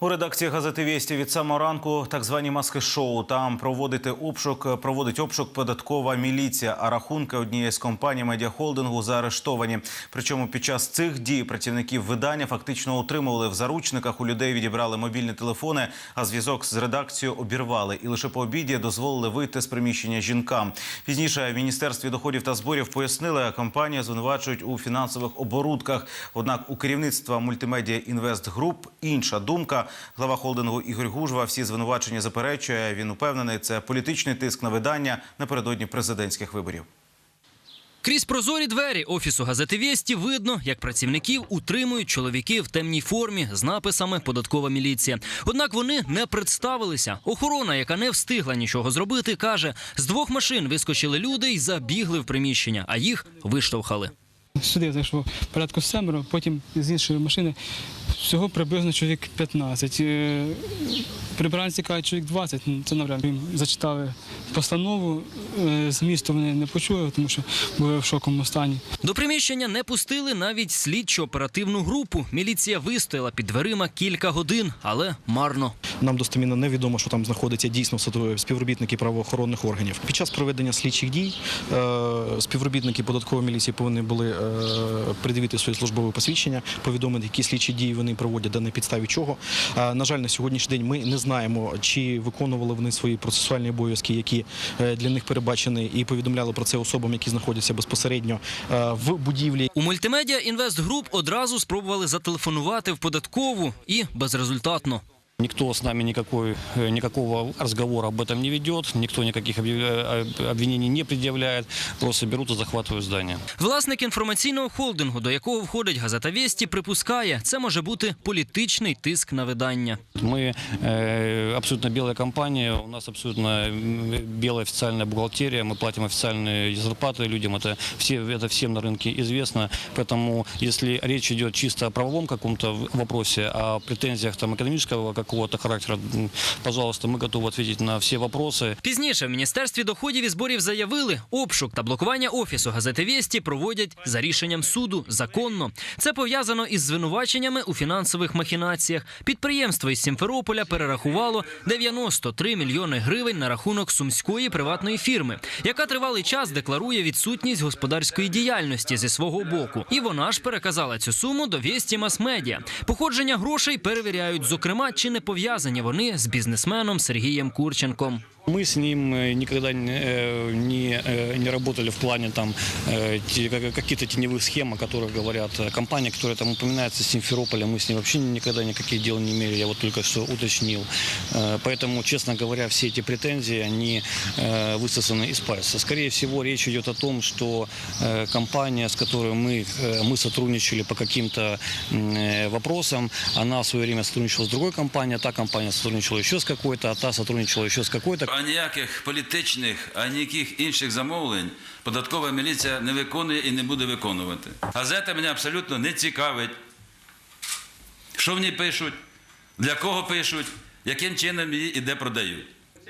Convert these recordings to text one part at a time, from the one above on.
У редакції газети Вісті від самого ранку так звані маски шоу. Там проводити обшук, проводить обшук податкова міліція. А рахунки однієї з компаній медіахолдингу заарештовані. Причому під час цих дій працівників видання фактично утримували в заручниках. У людей відібрали мобільні телефони, а зв'язок з редакцією обірвали. І лише по обіді дозволили вийти з приміщення жінкам. Пізніше в міністерстві доходів та зборів пояснили, компанію звинувачують у фінансових оборудках. Однак у керівництва мультимедіа інвест груп інша думка. Глава холдингу Ігор Гужва всі звинувачення заперечує. Він упевнений, це політичний тиск на видання напередодні президентських виборів. Крізь прозорі двері офісу газети Вєсті видно, як працівників утримують чоловіки в темній формі з написами Податкова міліція. Однак вони не представилися. Охорона, яка не встигла нічого зробити, каже: з двох машин вискочили люди і забігли в приміщення, а їх виштовхали. Сюди зайшло порядку семеро, потім з іншої машини всього приблизно чоловік 15. Е, Прибранці кажуть, чоловік 20, ну, це навряд. Їм зачитали постанову, е, змісту вони не почули, тому що були в шоковому стані. До приміщення не пустили навіть слідчо-оперативну групу. Міліція вистояла під дверима кілька годин, але марно. Нам достемінно невідомо, що там знаходиться дійсно співробітники правоохоронних органів. Під час проведення слідчих дій е, співробітники податкової міліції повинні були е, придивити свої службові посвідчення, повідомити, які слідчі дії вони проводять, да на підставі чого. На жаль, на сьогоднішній день ми не знаємо, чи виконували вони свої процесуальні обов'язки, які е, для них передбачені, і повідомляли про це особам, які знаходяться безпосередньо е, в будівлі. У мультимедіа Інвест Груп одразу спробували зателефонувати в податкову і безрезультатно. Никто с нами никакой, э, никакого разговора об этом не ведет, никто никаких объяв- э, обвинений не предъявляет, просто берут и захватывают здание. Власник інформаційного холдингу, до якого входить газета Вєсті, припускає, це може бути політичний тиск на видання. Мы э, абсолютно белая компания, у нас абсолютно м, белая официальная бухгалтерия, мы платим официальные зарплаты людям, это, все, это всем на рынке известно, поэтому если речь идет чисто о правовом каком-то в- вопросе, о претензиях там, экономического какого-то характера, м, пожалуйста, мы готовы ответить на все вопросы. Пізніше в міністерстві доходів і зборів заявили, обшук та блокування офісу газети Вєсті проводять за рішенням суду законно. Це пов'язано із звинуваченнями у фінансових махінаціях. Підприємство із Сімферополя перерахувало 93 мільйони гривень на рахунок сумської приватної фірми, яка тривалий час декларує відсутність господарської діяльності зі свого боку. І вона ж переказала цю суму до Вєсті Мас-Медіа. Походження грошей перевіряють, зокрема, чи не пов'язані вони з бізнесменом Сергієм Курченком. Мы с ним э, никогда не, э, э, не работали в плане там э, те- как- каких-то теневых схем, о которых говорят компания, которая там упоминается Симферополя. Мы с ним вообще никогда никаких дел не имели, я вот только что уточнил. Поэтому, честно говоря, все эти претензии, они высосаны из пальца. Скорее всего, речь идет о том, что компания, с которой мы, мы сотрудничали по каким-то вопросам, она в свое время сотрудничала с другой компанией, а та компания сотрудничала еще с какой-то, а та сотрудничала еще с какой-то. Ніяких політичних, а ніяких інших замовлень податкова міліція не виконує і не буде виконувати. Газета мене абсолютно не цікавить. Що в ній пишуть, для кого пишуть, яким чином її і де продають.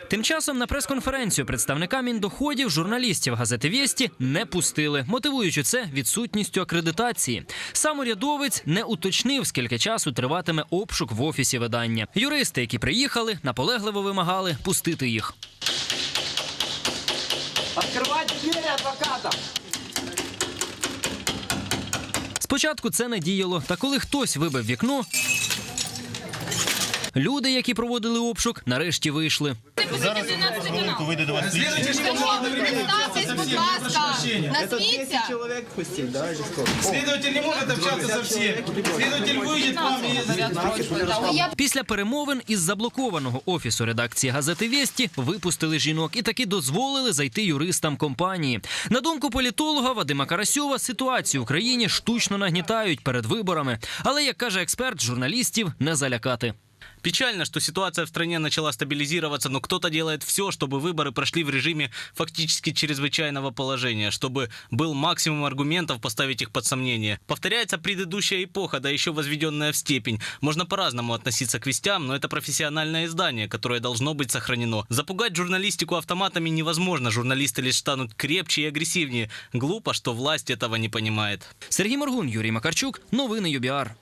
Тим часом на прес-конференцію представника міндоходів журналістів газети Вєсті не пустили, мотивуючи це відсутністю акредитації. Сам урядовець не уточнив, скільки часу триватиме обшук в офісі видання. Юристи, які приїхали, наполегливо вимагали пустити їх. Открывать двери адвокатам! Спочатку це не діяло, та коли хтось вибив вікно. Люди, які проводили обшук, нарешті вийшли. Зараз хвилинку вийде до вас Представтесь, будь ласка, назвіться. Следователь не может общаться со всеми. Следователь выйдет к вам и Після перемовин із заблокованого офісу редакції газети Вєсті випустили жінок і таки дозволили зайти юристам компанії. На думку політолога Вадима Карасьова, ситуацію в країні штучно нагнітають перед виборами. Але як каже експерт, журналістів не залякати. Печально, что ситуация в стране начала стабилизироваться, но кто-то делает все, чтобы выборы прошли в режиме фактически чрезвычайного положения, чтобы был максимум аргументов поставить их под сомнение. Повторяется предыдущая эпоха, да еще возведенная в степень. Можно по-разному относиться к вестям, но это профессиональное издание, которое должно быть сохранено. Запугать журналистику автоматами невозможно, журналисты лишь станут крепче и агрессивнее. Глупо, что власть этого не понимает. Сергій Моргун, Юрій Макарчук, новини ЮБІАР.